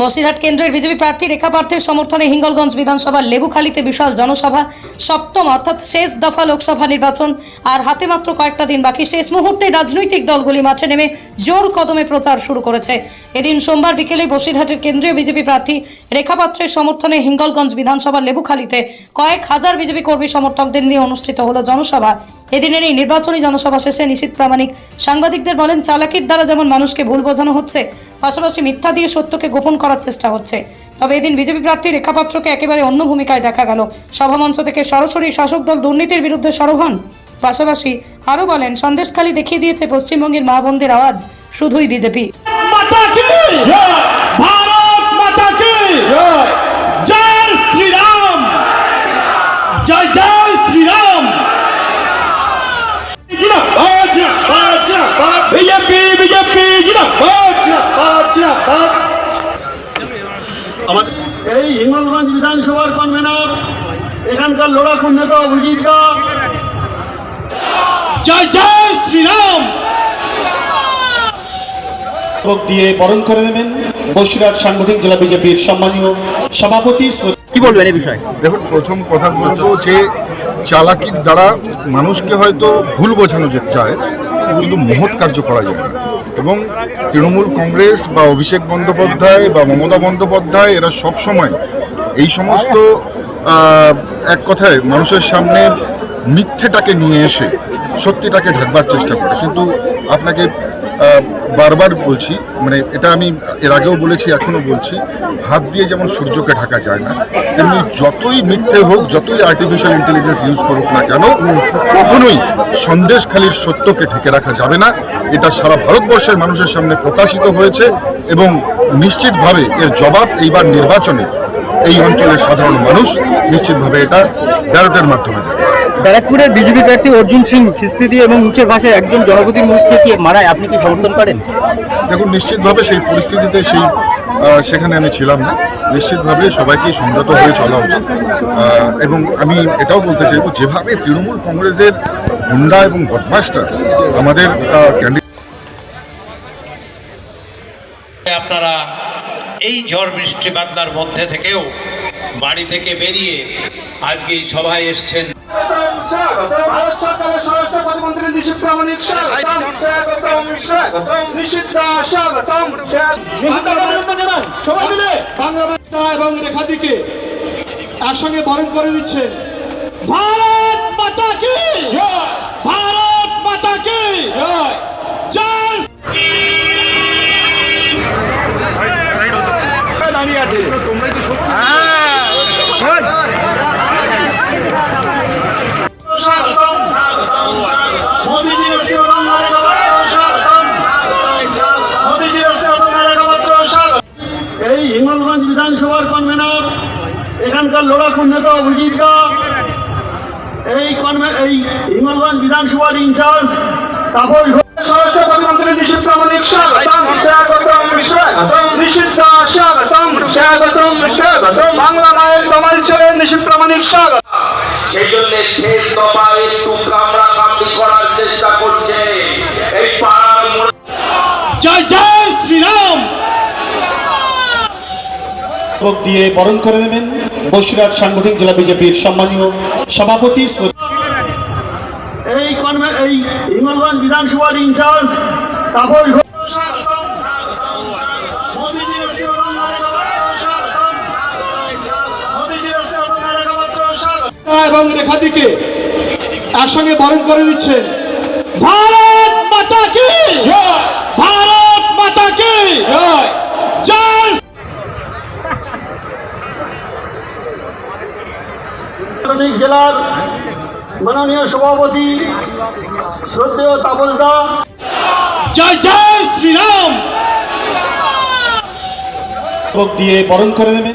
বসিরহাট কেন্দ্রের বিজেপি প্রার্থী রেখা পার্থের সমর্থনে হিঙ্গলগঞ্জ বিধানসভার লেবুখালীতে বিশাল জনসভা, সপ্তম অর্থাৎ শেষ দফা লোকসভা নির্বাচন, আর হাতে মাত্র কয়েকটা দিন বাকি, শেষ মুহূর্তে রাজনৈতিক দলগুলি মাঠে নেমে জোর কদমে প্রচার শুরু করেছে। এদিন সোমবার বিকেলে বসিরহাটের কেন্দ্রীয় বিজেপি প্রার্থী রেখা পাত্রের সমর্থনে হিঙ্গলগঞ্জ বিধানসভার লেবুখালীতে কয়েক হাজার বিজেপি কর্মী সমর্থকদের নিয়ে অনুষ্ঠিত হলো জনসভা। এদিনের এই নির্বাচনী জনসভা শেষে নিশীত প্রামাণিক সাংবাদিকদের বলেন, চালাকির দ্বারা যেমন মানুষকে ভুল বোঝানো হচ্ছে, পাশাপাশি মিথ্যা দিয়ে সত্যকে গোপন করার চেষ্টা হচ্ছে। তবে এদিন বিজেপি প্রার্থী রেখাপাত্রকে একেবারে অন্য ভূমিকায় দেখা গেল। সভামঞ্চ থেকে সরাসরি শাসক দল দুর্নীতির বিরুদ্ধে সরব হন। পাশাপাশি আরও বলেন, সন্দেশখালী দেখিয়ে দিয়েছে পশ্চিমবঙ্গের মা বোনদের আওয়াজ, শুধুই বিজেপি। আমাদের এই হিঙ্গলগঞ্জ বিধানসভার কনভেনর এখানকার লড়াকু নেতা অভিজিৎরা জয় জয় শ্রী রাম ভোগ দিয়ে বরণ করে নেবেন বসিরহাট সাংগঠনিক জেলা বিজেপির সম্মানীয় সভাপতি কি বলবেন এই বিষয়ে? দেখুন প্রথম কথা বলব যে চালাকির দ্বারা মানুষকে হয়তো ভুল বোঝানো যে- যায় কিন্তু মহৎ কার্য করা যায়। না এবং তৃণমূল কংগ্রেস বা অভিষেক বন্দ্যোপাধ্যায় বা মমতা বন্দ্যোপাধ্যায়, এরা সব সময় এই সমস্ত এক কথায় মানুষের সামনে মিথ্যেটাকে নিয়ে এসে সত্যিটাকে ঢাকবার চেষ্টা করে। কিন্তু আপনাকে বারবার বলছি মানে এটা আমি এর আগেও বলেছি, এখনও বলছি, হাত দিয়ে যেমন সূর্যকে ঢাকা যায় না, তেমনি যতই মিথ্যে হোক, যতই আর্টিফিশিয়াল ইন্টেলিজেন্স ইউজ করুক না কেন, কখনোই সন্দেশখালির সত্যকে ঢেকে রাখা যাবে না। এটা সারা ভারতবর্ষের মানুষের সামনে প্রকাশিত হয়েছে এবং নিশ্চিতভাবে এর জবাব এইবার নির্বাচনে এই অঞ্চলের সাধারণ মানুষ নিশ্চিতভাবে এটা ব্যালটের মাধ্যমে দেবে ব্যারাকপুরের বিজেপি প্রার্থী অর্জুন সিং খিস্তি দিয়ে এবং মুখের ভাষায় একজন জনপতির মুখকে কি মারায় আপনি কি সমর্থন করেন? দেখুন নিশ্চিতভাবে সেই পরিস্থিতিতে সেই সেখানে আমি ছিলাম না। নিশ্চিতভাবে সবাইকে সংযত হয়ে চলা উচিত। এবং আমি এটাও বলতে চাইব যেভাবে তৃণমূল কংগ্রেসের গুন্ডা এবং বদমাস্টার আমাদের ক্যান্ডিডেট আপনারা এই ঝড় বৃষ্টি বাদলার মধ্যে থেকেও বাড়ি থেকে বেরিয়ে আজকে এই সভায় এসছেন ভারত স্বরাষ্ট্র প্রতিমন্ত্রী নিশীথ প্রামাণিক স্বাগতম স্বাগতম স্বাগতম নিশীথ স্বাগতম সবাই হিঙ্গলগঞ্জ বিধানসভার কনভেনর এখানকার লড়াকু নেতা অভিজিৎরা এই কনভে এই হিঙ্গলগঞ্জ বিধানসভার ইনচার্জ তাপস ঘোষ। স্বরাষ্ট্র প্রামাণিক স্বাগতম। স্বাগতম স্বাগতম নিশীথ স্বাগতম স্বাগতম স্বাগতম। বাংলা মায়ের কমাল ছেলে নিশীথ প্রামাণিক স্বাগত সেই জন্য শেষ দফা একটু কামড়া কামড়ি করার চেষ্টা করছে। এই পাড়ার মোড়ে जय স্মারক দিয়ে বরণ করে নেবেন বসিরহাট সাংগঠনিক জেলা বিজেপির সম্মানীয় সভাপতি এই এই হিমালগঞ্জ এবং রেখাদিকে একসঙ্গে বরণ করে দিচ্ছে ভারত মাতা কি ভারত মাতা কি আঞ্চলিক জেলার মাননীয় সভাপতি শ্রদ্ধেয় তাপসদা। জয় জয় শ্রীরাম! দিয়ে বরণ করে দেবে।